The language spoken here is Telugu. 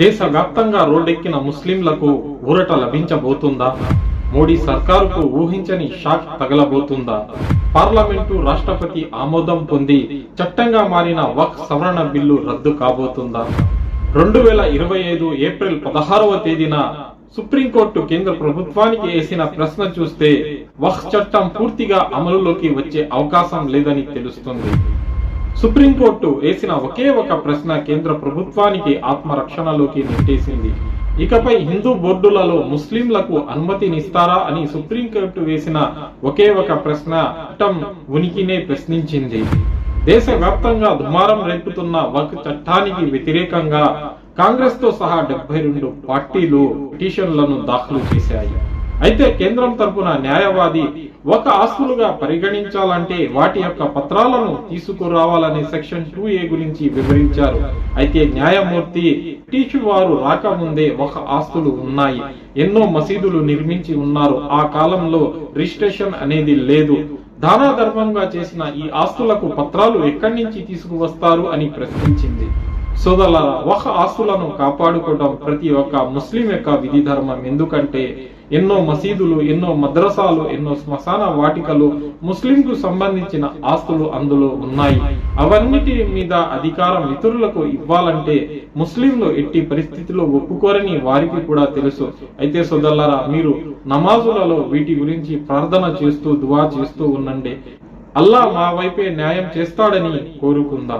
దేశవ్యాప్తంగా రోడ్డెక్కిన ముస్లింలకు ఊరట లభించబోతుందా? మోడీ సర్కారుకు ఊహించని షాక్ తగలబోతుందా? పార్లమెంటు రాష్ట్రపతి ఆమోదం పొంది చట్టంగా మారిన వక్ సవరణ బిల్లు రద్దు కాబోతుందా? రెండు వేల ఇరవై ఐదు ఏప్రిల్ పదహారవ తేదీన సుప్రీంకోర్టు కేంద్ర ప్రభుత్వానికి వేసిన ప్రశ్న చూస్తే వక్ చట్టం పూర్తిగా అమలులోకి వచ్చే అవకాశం లేదని తెలుస్తుంది. సుప్రీంకోర్టు వేసిన ఒకే ఒక ప్రశ్న కేంద్ర ప్రభుత్వానికి ఆత్మరక్షణలోకి నెట్టేసింది. ఇకపై హిందూ బోర్డులలో ముస్లింలకు అనుమతినిస్తారా అని సుప్రీంకోర్టు వేసిన ఒకే ఒక ప్రశ్న చట్టం ఉనికినే ప్రశ్నించింది. దేశవ్యాప్తంగా దుమారం రేపుతున్న వక్ చట్టానికి వ్యతిరేకంగా కాంగ్రెస్తో సహా డెబ్బై రెండు పార్టీలు పిటిషన్లను దాఖలు చేశాయి. అయితే కేంద్రం తరపున న్యాయవాది ఒక ఆస్తులుగా పరిగణించాలంటే వాటి యొక్క పత్రాలను తీసుకురావాలని సెక్షన్ టూ ఏ గురించి వివరించారు. అయితే న్యాయమూర్తి టీచు వారు రాకముందే ఒక ఆస్తులు ఉన్నాయి. ఎన్నో మసీదులు నిర్మించి ఉన్నారు. ఆ కాలంలో రిజిస్ట్రేషన్ అనేది లేదు. దానా ధర్మంగా చేసిన ఈ ఆస్తులకు పత్రాలు ఎక్కడి నుంచి తీసుకువస్తారు అని ప్రశ్నించింది. సోదరుల ఒక ఆస్తులను కాపాడుకోవడం ప్రతి ఒక్క ముస్లిం యొక్క విధి ధర్మం. ఎందుకంటే ఎన్నో మసీదులు ఎన్నో మద్రసాలు ఎన్నో శ్మశాన వాటికలు ముస్లింకు సంబంధించిన ఆస్తులు అందులో ఉన్నాయి. అవన్నిటి మీద అధికారం ఇతరులకు ఇవ్వాలంటే ముస్లింలు ఎట్టి పరిస్థితిలో ఒప్పుకోరని వారికి కూడా తెలుసు. అయితే సోదరులారా మీరు నమాజులలో వీటి గురించి ప్రార్థన చేస్తూ దువా చేస్తూ ఉండండి. అల్లా మా వైపే న్యాయం చేస్తాడని కోరుకుందాం.